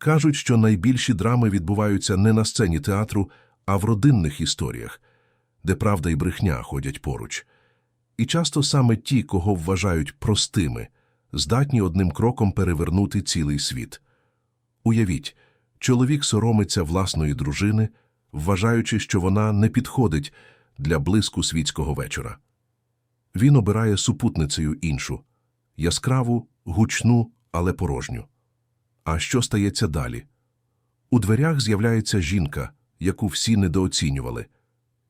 Кажуть, що найбільші драми відбуваються не на сцені театру, а в родинних історіях, де правда і брехня ходять поруч. І часто саме ті, кого вважають простими, здатні одним кроком перевернути цілий світ. Уявіть, чоловік соромиться власної дружини, вважаючи, що вона не підходить для блиску світського вечора. Він обирає супутницею іншу – яскраву, гучну, але порожню. А що стається далі? У дверях з'являється жінка, яку всі недооцінювали,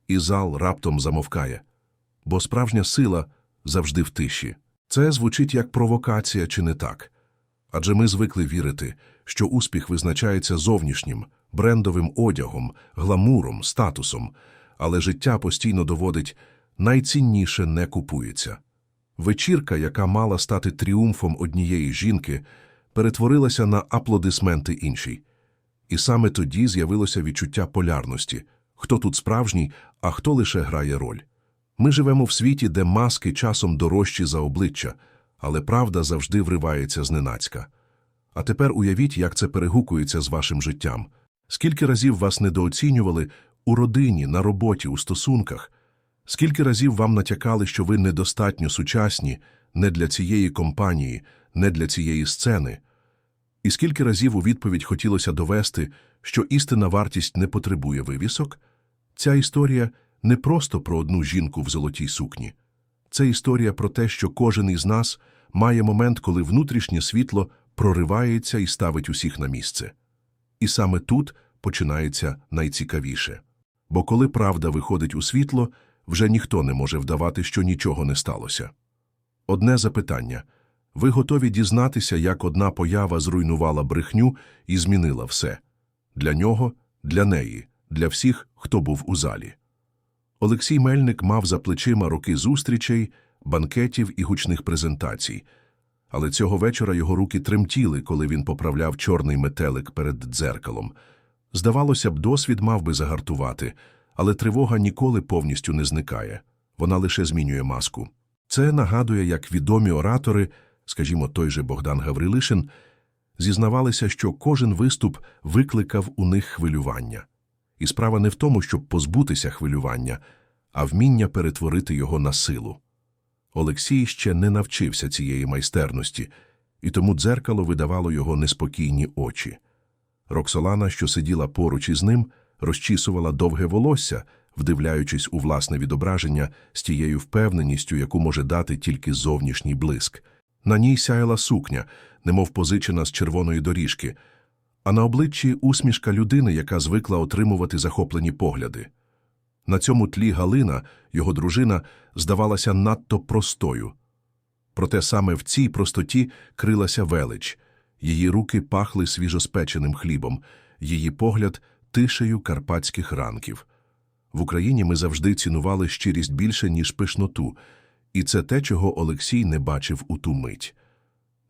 і зал раптом замовкає, бо справжня сила завжди в тиші. Це звучить як провокація чи не так. Адже ми звикли вірити, що успіх визначається зовнішнім, брендовим одягом, гламуром, статусом, але життя постійно доводить найцінніше не купується. Вечірка, яка мала стати тріумфом однієї жінки, перетворилася на аплодисменти іншій. І саме тоді з'явилося відчуття полярності хто тут справжній, а хто лише грає роль. Ми живемо в світі, де маски часом дорожчі за обличчя, але правда завжди вривається зненацька. А тепер уявіть, як це перегукується з вашим життям. Скільки разів вас недооцінювали у родині, на роботі, у стосунках? Скільки разів вам натякали, що ви недостатньо сучасні не для цієї компанії, не для цієї сцени? І скільки разів у відповідь хотілося довести, що істинна вартість не потребує вивісок? Ця історія не просто про одну жінку в золотій сукні. Це історія про те, що кожен із нас має момент, коли внутрішнє світло проривається і ставить усіх на місце. І саме тут починається найцікавіше. Бо коли правда виходить у світло, вже ніхто не може вдавати, що нічого не сталося. Одне запитання – ви готові дізнатися, як одна поява зруйнувала брехню і змінила все? Для нього, для неї, для всіх, хто був у залі. Олексій Мельник мав за плечима роки зустрічей, банкетів і гучних презентацій. Але цього вечора його руки тремтіли, коли він поправляв чорний метелик перед дзеркалом. Здавалося б, досвід мав би загартувати, але тривога ніколи повністю не зникає. Вона лише змінює маску. Це нагадує, як відомі оратори, скажімо, той же Богдан Гаврилишин, зізнавалися, що кожен виступ викликав у них хвилювання. І справа не в тому, щоб позбутися хвилювання, а вміння перетворити його на силу. Олексій ще не навчився цієї майстерності, і тому дзеркало видавало його неспокійні очі. Роксолана, що сиділа поруч із ним, розчісувала довге волосся, вдивляючись у власне відображення з тією впевненістю, яку може дати тільки зовнішній блиск. На ній сяяла сукня, немов позичена з червоної доріжки, а на обличчі усмішка людини, яка звикла отримувати захоплені погляди. На цьому тлі Галина, його дружина, здавалася надто простою. Проте саме в цій простоті крилася велич, її руки пахли свіжоспеченим хлібом, її погляд тишею карпатських ранків. В Україні ми завжди цінували щирість більше, ніж пишноту, і це те, чого Олексій не бачив у ту мить.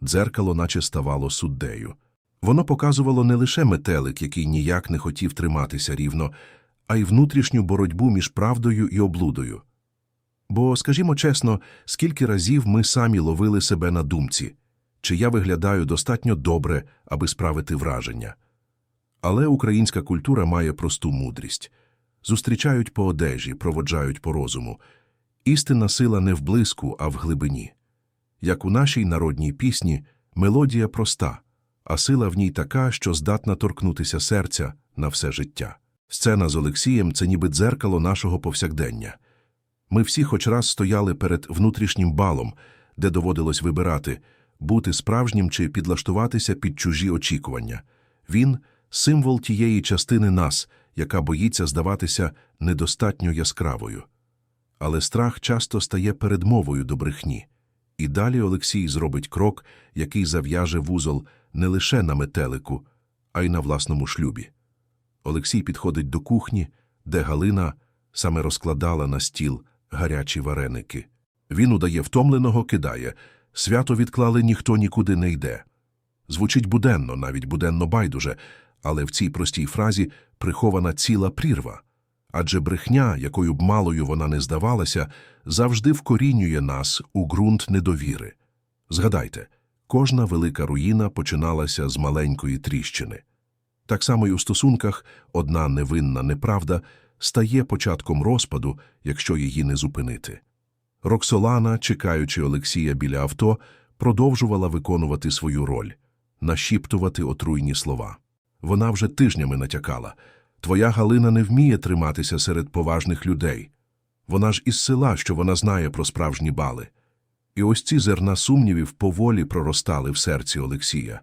Дзеркало наче ставало суддею. Воно показувало не лише метелик, який ніяк не хотів триматися рівно, а й внутрішню боротьбу між правдою і облудою. Бо, скажімо чесно, скільки разів ми самі ловили себе на думці, чи я виглядаю достатньо добре, аби справити враження. Але українська культура має просту мудрість зустрічають по одежі, проводжають по розуму. Істинна сила не в блиску, а в глибині. Як у нашій народній пісні, мелодія проста, а сила в ній така, що здатна торкнутися серця на все життя. Сцена з Олексієм це ніби дзеркало нашого повсякдення. Ми всі хоч раз стояли перед внутрішнім балом, де доводилось вибирати бути справжнім чи підлаштуватися під чужі очікування. Він символ тієї частини нас, яка боїться здаватися недостатньо яскравою. Але страх часто стає передмовою до брехні. І далі Олексій зробить крок, який зав'яже вузол не лише на метелику, а й на власному шлюбі. Олексій підходить до кухні, де Галина саме розкладала на стіл гарячі вареники. Він удає втомленого, кидає. Свято відклали, ніхто нікуди не йде. Звучить буденно, навіть буденно байдуже, але в цій простій фразі прихована ціла прірва. Адже брехня, якою б малою вона не здавалася, завжди вкорінює нас у ґрунт недовіри. Згадайте, кожна велика руїна починалася з маленької тріщини. Так само й у стосунках одна невинна неправда стає початком розпаду, якщо її не зупинити. Роксолана, чекаючи Олексія біля авто, продовжувала виконувати свою роль – нашіптувати отруйні слова. Вона вже тижнями натякала – твоя Галина не вміє триматися серед поважних людей. Вона ж із села, що вона знає про справжні бали. І ось ці зерна сумнівів поволі проростали в серці Олексія.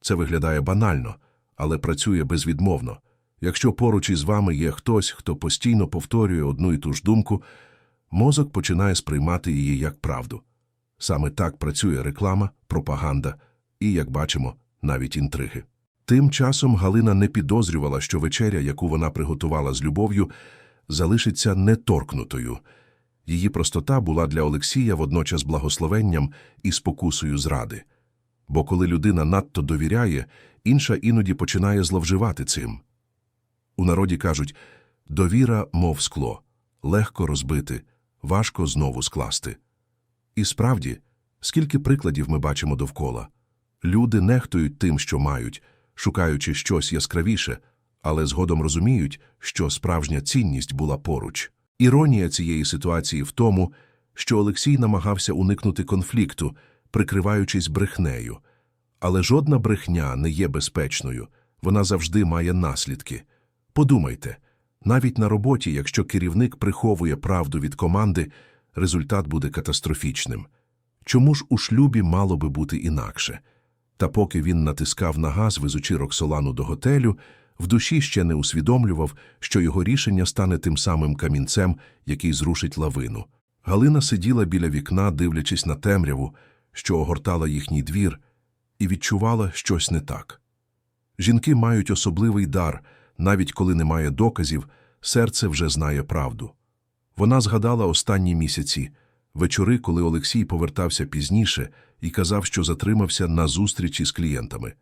Це виглядає банально, але працює безвідмовно. Якщо поруч із вами є хтось, хто постійно повторює одну і ту ж думку, мозок починає сприймати її як правду. Саме так працює реклама, пропаганда і, як бачимо, навіть інтриги. Тим часом Галина не підозрювала, що вечеря, яку вона приготувала з любов'ю, залишиться неторкнутою. Її простота була для Олексія водночас благословенням і спокусою зради. Бо коли людина надто довіряє, інша іноді починає зловживати цим. У народі кажуть «довіра, мов скло, легко розбити, важко знову скласти». І справді, скільки прикладів ми бачимо довкола. Люди нехтують тим, що мають, шукаючи щось яскравіше, але згодом розуміють, що справжня цінність була поруч. Іронія цієї ситуації в тому, що Олексій намагався уникнути конфлікту, прикриваючись брехнею. Але жодна брехня не є безпечною, вона завжди має наслідки. Подумайте, навіть на роботі, якщо керівник приховує правду від команди, результат буде катастрофічним. Чому ж у шлюбі мало би бути інакше? Та поки він натискав на газ, везучи Роксолану до готелю, в душі ще не усвідомлював, що його рішення стане тим самим камінцем, який зрушить лавину. Галина сиділа біля вікна, дивлячись на темряву, що огортала їхній двір, і відчувала щось не так. Жінки мають особливий дар, навіть коли немає доказів, серце вже знає правду. Вона згадала останні місяці, вечори, коли Олексій повертався пізніше і казав, що затримався на зустрічі з клієнтами.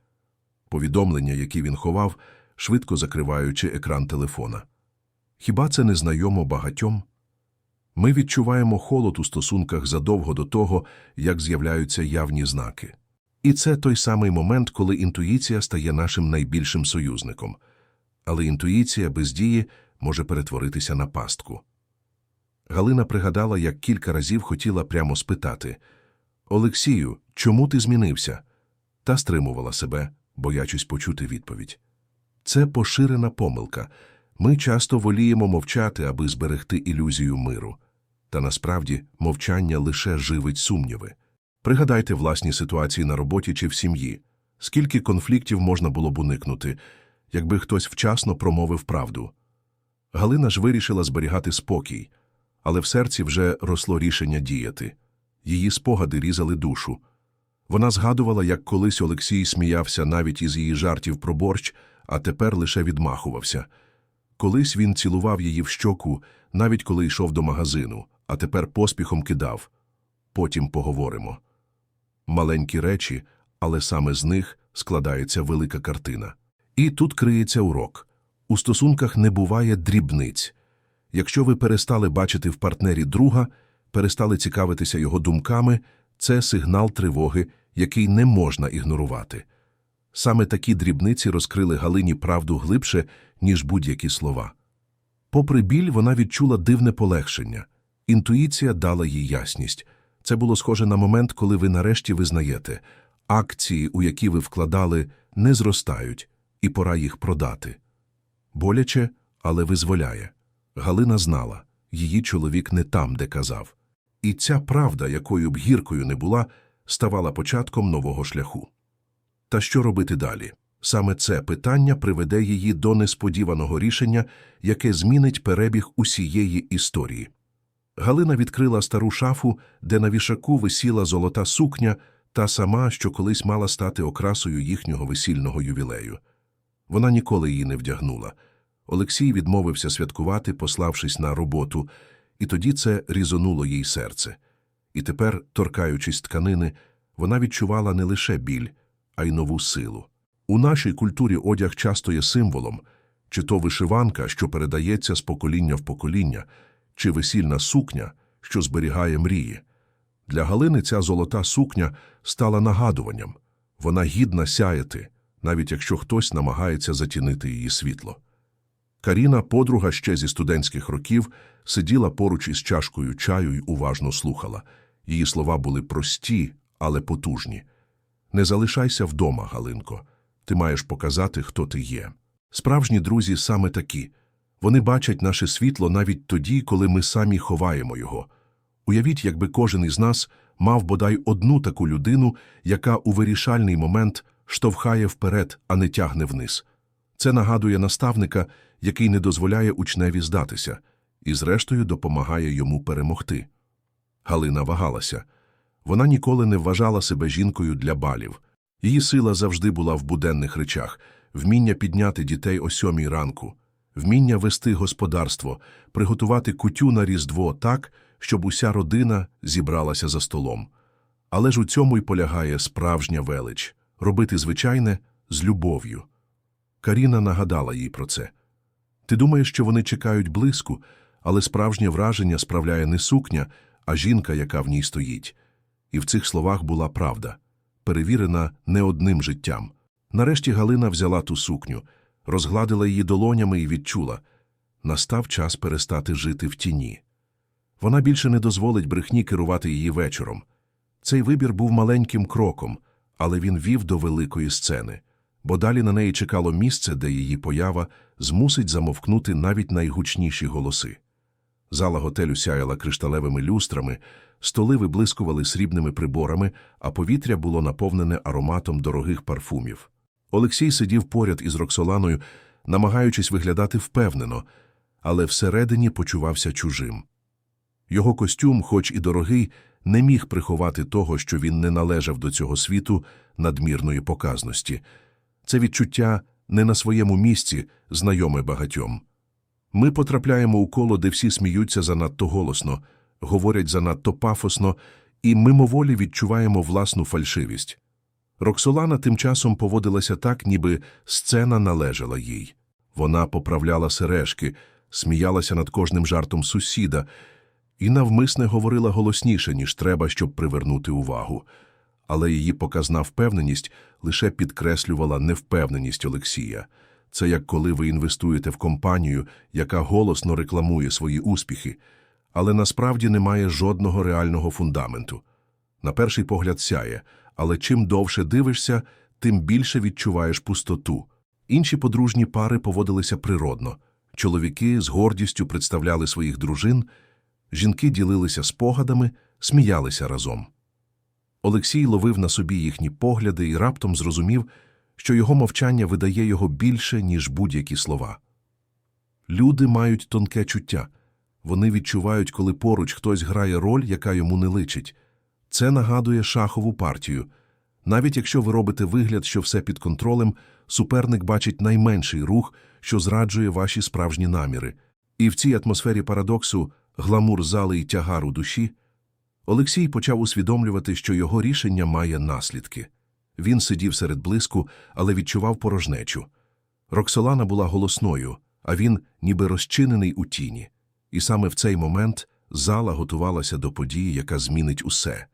Повідомлення, які він ховав, швидко закриваючи екран телефона. Хіба це не знайомо багатьом? Ми відчуваємо холод у стосунках задовго до того, як з'являються явні знаки. І це той самий момент, коли інтуїція стає нашим найбільшим союзником. Але інтуїція без дії може перетворитися на пастку. Галина пригадала, як кілька разів хотіла прямо спитати Олексію, чому ти змінився? Та стримувала себе, боячись почути відповідь. Це поширена помилка. Ми часто воліємо мовчати, аби зберегти ілюзію миру. Та насправді мовчання лише живить сумніви. Пригадайте власні ситуації на роботі чи в сім'ї. Скільки конфліктів можна було б уникнути, якби хтось вчасно промовив правду. Галина ж вирішила зберігати спокій, але в серці вже росло рішення діяти. Її спогади різали душу. Вона згадувала, як колись Олексій сміявся навіть із її жартів про борщ, а тепер лише відмахувався. Колись він цілував її в щоку, навіть коли йшов до магазину, а тепер поспіхом кидав. Потім поговоримо. Маленькі речі, але саме з них складається велика картина. І тут криється урок. У стосунках не буває дрібниць. Якщо ви перестали бачити в партнері друга, перестали цікавитися його думками, це сигнал тривоги, який не можна ігнорувати. Саме такі дрібниці розкрили Галині правду глибше, ніж будь-які слова. Попри біль, вона відчула дивне полегшення. Інтуїція дала їй ясність. Це було схоже на момент, коли ви нарешті визнаєте, акції, у які ви вкладали, не зростають, і пора їх продати. Боляче, але визволяє. Галина знала, її чоловік не там, де казав. І ця правда, якою б гіркою не була, ставала початком нового шляху. Та що робити далі? Саме це питання приведе її до несподіваного рішення, яке змінить перебіг усієї історії. Галина відкрила стару шафу, де на вішаку висіла золота сукня, та сама, що колись мала стати окрасою їхнього весільного ювілею. Вона ніколи її не вдягнула. Олексій відмовився святкувати, пославшись на роботу, і тоді це різонуло їй серце. І тепер, торкаючись тканини, вона відчувала не лише біль, а й нову силу. У нашій культурі одяг часто є символом, чи то вишиванка, що передається з покоління в покоління, чи весільна сукня, що зберігає мрії. Для Галини ця золота сукня стала нагадуванням. Вона гідна сяяти, навіть якщо хтось намагається затінити її світло. Каріна, подруга ще зі студентських років, сиділа поруч із чашкою чаю й уважно слухала. Її слова були прості, але потужні. Не залишайся вдома, Галинко. Ти маєш показати, хто ти є. Справжні друзі саме такі. Вони бачать наше світло навіть тоді, коли ми самі ховаємо його. Уявіть, якби кожен із нас мав бодай одну таку людину, яка у вирішальний момент штовхає вперед, а не тягне вниз. Це нагадує наставника, який не дозволяє учневі здатися, і зрештою допомагає йому перемогти. Галина вагалася. Вона ніколи не вважала себе жінкою для балів. Її сила завжди була в буденних речах вміння підняти дітей о сьомій ранку, вміння вести господарство, приготувати кутю на Різдво так, щоб уся родина зібралася за столом. Але ж у цьому й полягає справжня велич – робити звичайне з любов'ю. Каріна нагадала їй про це. Ти думаєш, що вони чекають блиску, але справжнє враження справляє не сукня, а жінка, яка в ній стоїть. І в цих словах була правда, перевірена не одним життям. Нарешті Галина взяла ту сукню, розгладила її долонями і відчула – настав час перестати жити в тіні. Вона більше не дозволить брехні керувати її вечором. Цей вибір був маленьким кроком, але він вів до великої сцени, бо далі на неї чекало місце, де її поява змусить замовкнути навіть найгучніші голоси. Зала готелю сяяла кришталевими люстрами, столи виблискували срібними приборами, а повітря було наповнене ароматом дорогих парфумів. Олексій сидів поряд із Роксоланою, намагаючись виглядати впевнено, але всередині почувався чужим. Його костюм, хоч і дорогий, не міг приховати того, що він не належав до цього світу надмірної показності. Це відчуття не на своєму місці, знайоме багатьом. Ми потрапляємо у коло, де всі сміються занадто голосно, говорять занадто пафосно, і мимоволі відчуваємо власну фальшивість. Роксолана тим часом поводилася так, ніби сцена належала їй. Вона поправляла сережки, сміялася над кожним жартом сусіда і навмисне говорила голосніше, ніж треба, щоб привернути увагу. Але її показна впевненість лише підкреслювала невпевненість Олексія. Це як коли ви інвестуєте в компанію, яка голосно рекламує свої успіхи, але насправді не має жодного реального фундаменту. На перший погляд сяє, але чим довше дивишся, тим більше відчуваєш пустоту. Інші подружні пари поводилися природно. Чоловіки з гордістю представляли своїх дружин, жінки ділилися спогадами, сміялися разом. Олексій ловив на собі їхні погляди і раптом зрозумів, що його мовчання видає його більше, ніж будь-які слова. Люди мають тонке чуття. Вони відчувають, коли поруч хтось грає роль, яка йому не личить. Це нагадує шахову партію. Навіть якщо ви робите вигляд, що все під контролем, суперник бачить найменший рух, що зраджує ваші справжні наміри. І в цій атмосфері парадоксу, гламур зали і тягар у душі, Олексій почав усвідомлювати, що його рішення має наслідки. Він сидів серед блиску, але відчував порожнечу. Роксолана була голосною, а він ніби розчинений у тіні. І саме в цей момент зала готувалася до події, яка змінить усе.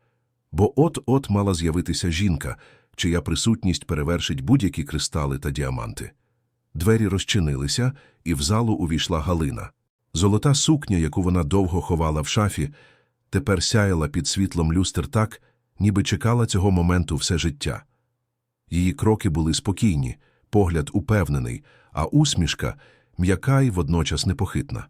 Бо от-от мала з'явитися жінка, чия присутність перевершить будь-які кристали та діаманти. Двері розчинилися, і в залу увійшла Галина. Золота сукня, яку вона довго ховала в шафі, тепер сяяла під світлом люстр так, ніби чекала цього моменту все життя. Її кроки були спокійні, погляд упевнений, а усмішка м'яка й водночас непохитна.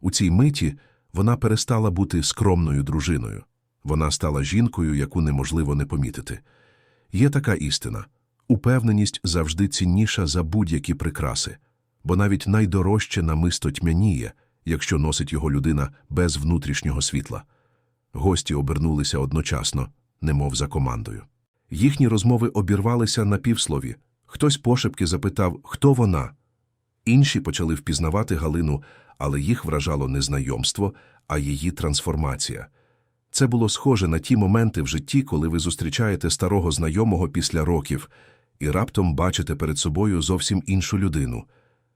У цій миті вона перестала бути скромною дружиною. Вона стала жінкою, яку неможливо не помітити. Є така істина упевненість завжди цінніша за будь-які прикраси, бо навіть найдорожче намисто тьмяніє, якщо носить його людина без внутрішнього світла. Гості обернулися одночасно, немов за командою. Їхні розмови обірвалися на півслові. Хтось пошепки запитав, хто вона. Інші почали впізнавати Галину, але їх вражало не знайомство, а її трансформація. Це було схоже на ті моменти в житті, коли ви зустрічаєте старого знайомого після років і раптом бачите перед собою зовсім іншу людину.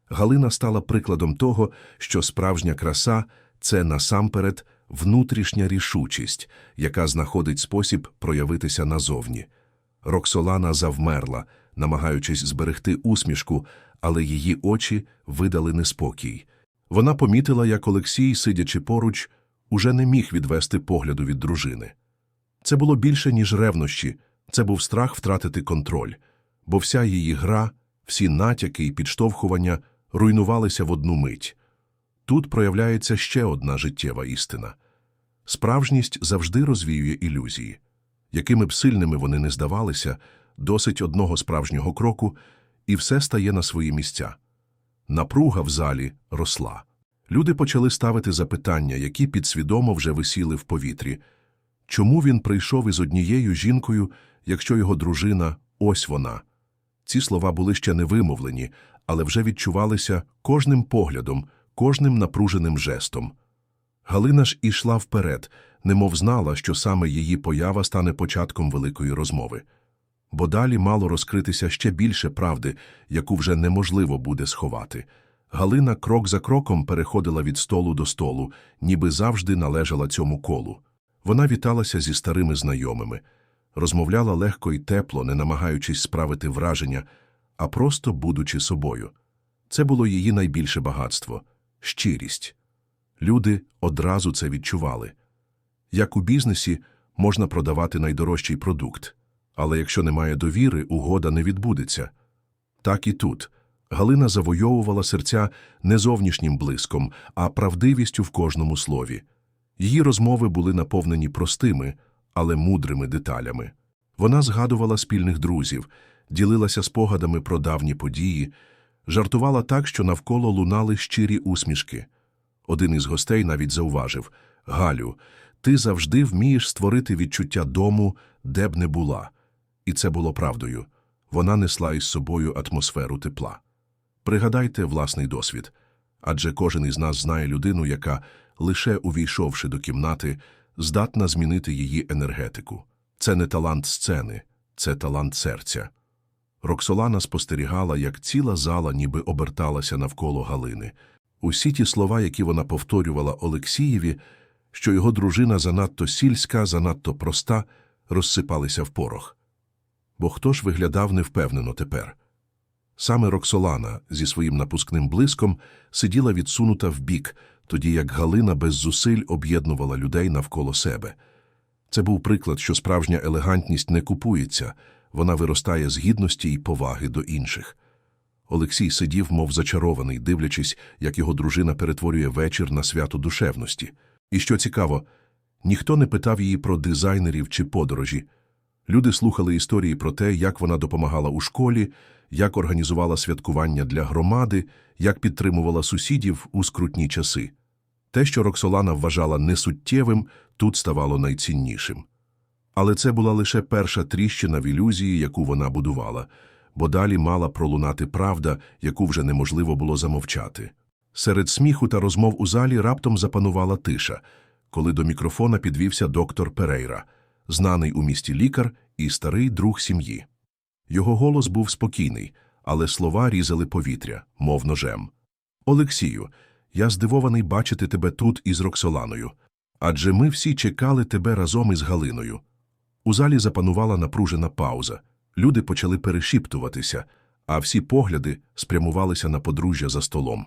Галина стала прикладом того, що справжня краса це насамперед внутрішня рішучість, яка знаходить спосіб проявитися назовні. Роксолана завмерла, намагаючись зберегти усмішку, але її очі видали неспокій. Вона помітила, як Олексій, сидячи поруч, уже не міг відвести погляду від дружини. Це було більше, ніж ревнощі, це був страх втратити контроль, бо вся її гра, всі натяки і підштовхування руйнувалися в одну мить. Тут проявляється ще одна життєва істина. Справжність завжди розвіює ілюзії. Якими б сильними вони не здавалися, досить одного справжнього кроку, і все стає на свої місця. Напруга в залі росла. Люди почали ставити запитання, які підсвідомо вже висіли в повітрі. Чому він прийшов із однією жінкою, якщо його дружина – ось вона? Ці слова були ще не вимовлені, але вже відчувалися кожним поглядом, кожним напруженим жестом. Галина ж ішла вперед, немов знала, що саме її поява стане початком великої розмови. Бо далі мало розкритися ще більше правди, яку вже неможливо буде сховати. Галина крок за кроком переходила від столу до столу, ніби завжди належала цьому колу. Вона віталася зі старими знайомими, розмовляла легко і тепло, не намагаючись справити враження, а просто будучи собою. Це було її найбільше багатство – щирість. Люди одразу це відчували. Як у бізнесі можна продавати найдорожчий продукт, але якщо немає довіри, угода не відбудеться. Так і тут. Галина завойовувала серця не зовнішнім блиском, а правдивістю в кожному слові. Її розмови були наповнені простими, але мудрими деталями. Вона згадувала спільних друзів, ділилася спогадами про давні події, жартувала так, що навколо лунали щирі усмішки. Один із гостей навіть зауважив Галю, ти завжди вмієш створити відчуття дому, де б не була. І це було правдою. Вона несла із собою атмосферу тепла. Пригадайте власний досвід. Адже кожен із нас знає людину, яка, лише увійшовши до кімнати, здатна змінити її енергетику. Це не талант сцени, це талант серця. Роксолана спостерігала, як ціла зала ніби оберталася навколо Галини. Усі ті слова, які вона повторювала Олексієві, що його дружина занадто сільська, занадто проста, розсипалися в порох. Бо хто ж виглядав невпевнено тепер? Саме Роксолана зі своїм напускним блиском сиділа відсунута вбік, тоді як Галина без зусиль об'єднувала людей навколо себе. Це був приклад, що справжня елегантність не купується, вона виростає з гідності і поваги до інших. Олексій сидів, мов зачарований, дивлячись, як його дружина перетворює вечір на свято душевності. І що цікаво, ніхто не питав її про дизайнерів чи подорожі. Люди слухали історії про те, як вона допомагала у школі, як організувала святкування для громади, як підтримувала сусідів у скрутні часи. Те, що Роксолана вважала несуттєвим, тут ставало найціннішим. Але це була лише перша тріщина в ілюзії, яку вона будувала, бо далі мала пролунати правда, яку вже неможливо було замовчати. Серед сміху та розмов у залі раптом запанувала тиша, коли до мікрофона підвівся доктор Перейра, знаний у місті лікар і старий друг сім'ї. Його голос був спокійний, але слова різали повітря, мов ножем. Олексію, я здивований бачити тебе тут із Роксоланою. Адже ми всі чекали тебе разом із Галиною. У залі запанувала напружена пауза. Люди почали перешіптуватися, а всі погляди спрямувалися на подружжя за столом.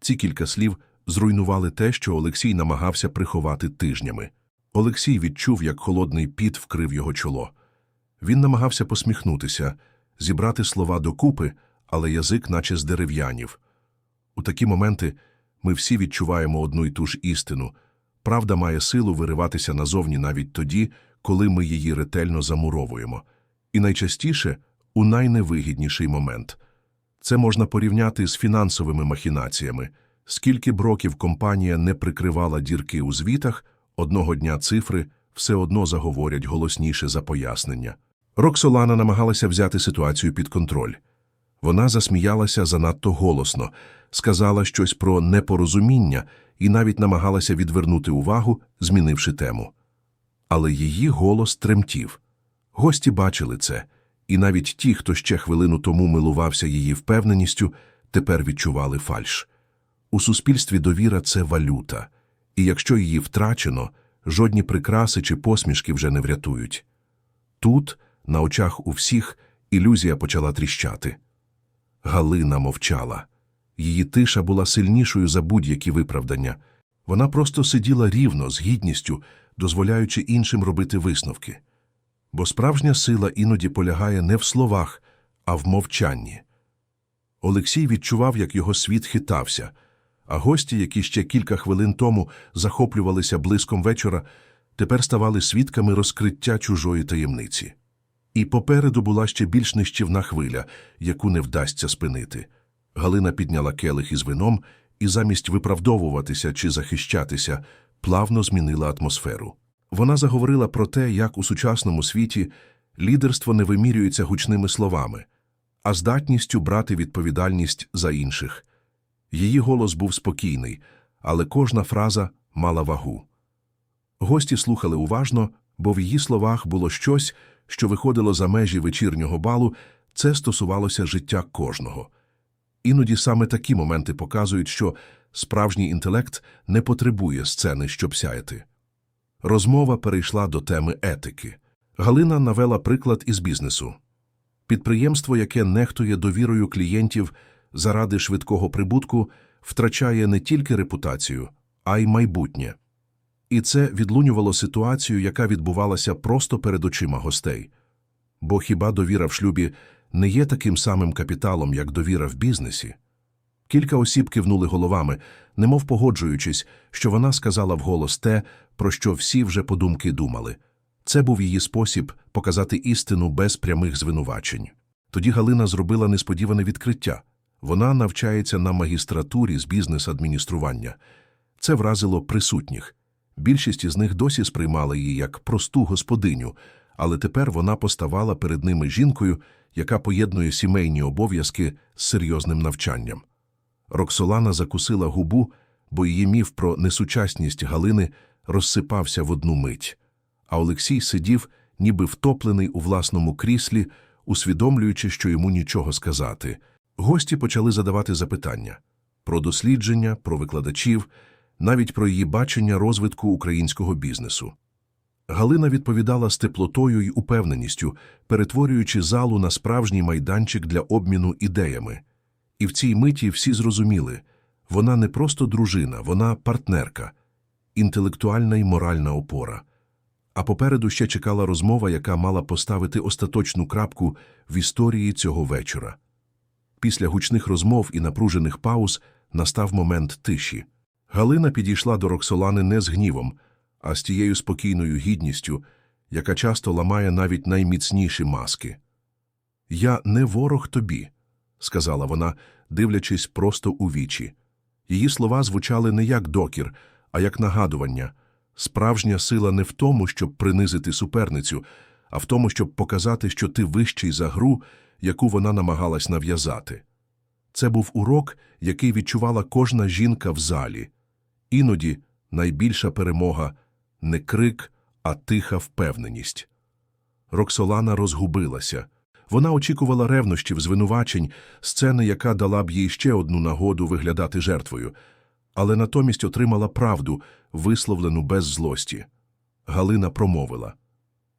Ці кілька слів зруйнували те, що Олексій намагався приховати тижнями. Олексій відчув, як холодний піт вкрив його чоло. Він намагався посміхнутися, зібрати слова докупи, але язик наче здерев'янів. У такі моменти ми всі відчуваємо одну й ту ж істину. Правда має силу вириватися назовні навіть тоді, коли ми її ретельно замуровуємо. І найчастіше у найневигідніший момент. Це можна порівняти з фінансовими махінаціями. Скільки б років компанія не прикривала дірки у звітах, одного дня цифри все одно заговорять голосніше за пояснення. Роксолана намагалася взяти ситуацію під контроль. Вона засміялася занадто голосно, сказала щось про непорозуміння і навіть намагалася відвернути увагу, змінивши тему. Але її голос тремтів. Гості бачили це, і навіть ті, хто ще хвилину тому милувався її впевненістю, тепер відчували фальш. У суспільстві довіра це валюта, і якщо її втрачено, жодні прикраси чи посмішки вже не врятують. Тут, на очах у всіх, Ілюзія почала тріщати. Галина мовчала. Її тиша була сильнішою за будь-які виправдання. Вона просто сиділа рівно, з гідністю, дозволяючи іншим робити висновки. Бо справжня сила іноді полягає не в словах, а в мовчанні. Олексій відчував, як його світ хитався, а гості, які ще кілька хвилин тому захоплювалися блиском вечора, тепер ставали свідками розкриття чужої таємниці. І попереду була ще більш нищівна хвиля, яку не вдасться спинити. Галина підняла келих із вином і замість виправдовуватися чи захищатися, плавно змінила атмосферу. Вона заговорила про те, як у сучасному світі лідерство не вимірюється гучними словами, а здатністю брати відповідальність за інших. Її голос був спокійний, але кожна фраза мала вагу. Гості слухали уважно, бо в її словах було щось, що виходило за межі вечірнього балу, це стосувалося життя кожного. Іноді саме такі моменти показують, що справжній інтелект не потребує сцени, щоб сяяти. Розмова перейшла до теми етики. Галина навела приклад із бізнесу. Підприємство, яке нехтує довірою клієнтів заради швидкого прибутку, втрачає не тільки репутацію, а й майбутнє. І це відлунювало ситуацію, яка відбувалася просто перед очима гостей. Бо хіба довіра в шлюбі не є таким самим капіталом, як довіра в бізнесі? Кілька осіб кивнули головами, немов погоджуючись, що вона сказала вголос те, про що всі вже подумки думали. Це був її спосіб показати істину без прямих звинувачень. Тоді Галина зробила несподіване відкриття. Вона навчається на магістратурі з бізнес-адміністрування. Це вразило присутніх. Більшість із них досі сприймали її як просту господиню, але тепер вона поставала перед ними жінкою, яка поєднує сімейні обов'язки з серйозним навчанням. Роксолана закусила губу, бо її міф про несучасність Галини розсипався в одну мить, а Олексій сидів, ніби втоплений у власному кріслі, усвідомлюючи, що йому нічого сказати. Гості почали задавати запитання про дослідження, про викладачів, навіть про її бачення розвитку українського бізнесу. Галина відповідала з теплотою й упевненістю, перетворюючи залу на справжній майданчик для обміну ідеями. І в цій миті всі зрозуміли вона не просто дружина, вона партнерка, інтелектуальна й моральна опора. А попереду ще чекала розмова, яка мала поставити остаточну крапку в історії цього вечора. Після гучних розмов і напружених пауз настав момент тиші. Галина підійшла до Роксолани не з гнівом, а з тією спокійною гідністю, яка часто ламає навіть найміцніші маски. Я не ворог тобі, сказала вона, дивлячись просто у вічі. Її слова звучали не як докір, а як нагадування. Справжня сила не в тому, щоб принизити суперницю, а в тому, щоб показати, що ти вищий за гру, яку вона намагалась нав'язати. Це був урок, який відчувала кожна жінка в залі. Іноді найбільша перемога не крик, а тиха впевненість. Роксолана розгубилася. Вона очікувала ревнощів, звинувачень, сцени, яка дала б їй ще одну нагоду виглядати жертвою, але натомість отримала правду, висловлену без злості. Галина промовила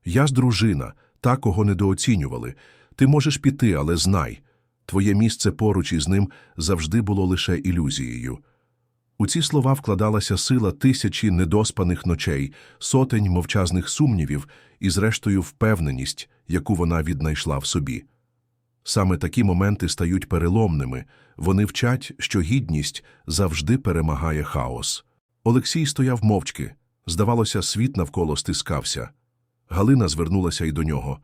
Я ж дружина, та, кого недооцінювали. Ти можеш піти, але знай твоє місце поруч із ним завжди було лише ілюзією. У ці слова вкладалася сила тисячі недоспаних ночей, сотень мовчазних сумнівів і, зрештою, впевненість, яку вона віднайшла в собі. Саме такі моменти стають переломними, вони вчать, що гідність завжди перемагає хаос. Олексій стояв мовчки. Здавалося, світ навколо стискався. Галина звернулася й до нього.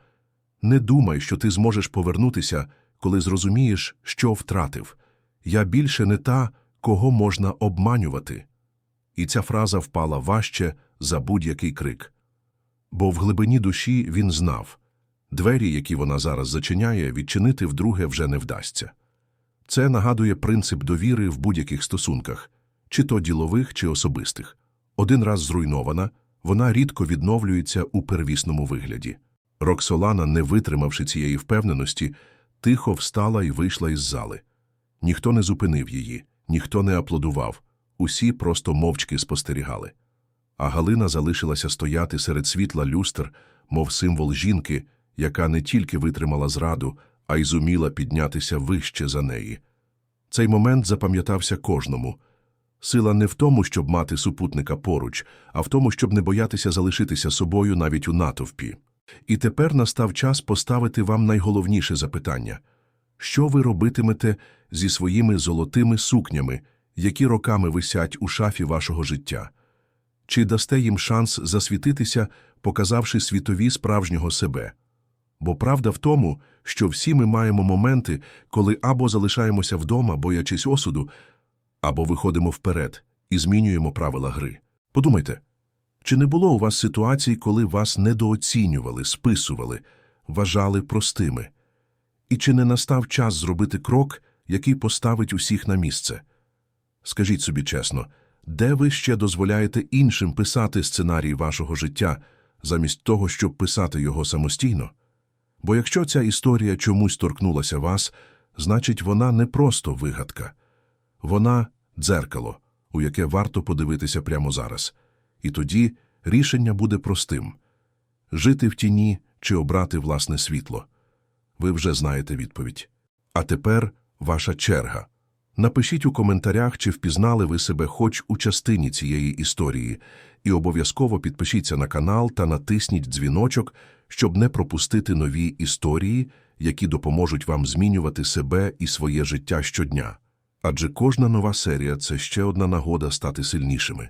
Не думай, що ти зможеш повернутися, коли зрозумієш, що втратив. Я більше не та, кого можна обманювати. І ця фраза впала важче за будь-який крик. Бо в глибині душі він знав двері, які вона зараз зачиняє, відчинити вдруге вже не вдасться. Це нагадує принцип довіри в будь-яких стосунках, чи то ділових, чи особистих. Один раз зруйнована, вона рідко відновлюється у первісному вигляді. Роксолана, не витримавши цієї впевненості, тихо встала і вийшла із зали. Ніхто не зупинив її, ніхто не аплодував, усі просто мовчки спостерігали. А Галина залишилася стояти серед світла люстр, мов символ жінки, яка не тільки витримала зраду, а й зуміла піднятися вище за неї. Цей момент запам'ятався кожному. Сила не в тому, щоб мати супутника поруч, а в тому, щоб не боятися залишитися собою навіть у натовпі. І тепер настав час поставити вам найголовніше запитання. Що ви робитимете зі своїми золотими сукнями, які роками висять у шафі вашого життя? Чи дасте їм шанс засвітитися, показавши світові справжнього себе? Бо правда в тому, що всі ми маємо моменти, коли або залишаємося вдома, боячись осуду, або виходимо вперед і змінюємо правила гри. Подумайте, чи не було у вас ситуацій, коли вас недооцінювали, списували, вважали простими? І чи не настав час зробити крок, який поставить усіх на місце? Скажіть собі чесно, де ви ще дозволяєте іншим писати сценарій вашого життя, замість того, щоб писати його самостійно? Бо якщо ця історія чомусь торкнулася вас, значить вона не просто вигадка. Вона – дзеркало, у яке варто подивитися прямо зараз. І тоді рішення буде простим – жити в тіні чи обрати власне світло. Ви вже знаєте відповідь. А тепер ваша черга. Напишіть у коментарях, чи впізнали ви себе хоч у частині цієї історії, і обов'язково підпишіться на канал та натисніть дзвіночок, щоб не пропустити нові історії, які допоможуть вам змінювати себе і своє життя щодня. Адже кожна нова серія – це ще одна нагода стати сильнішими.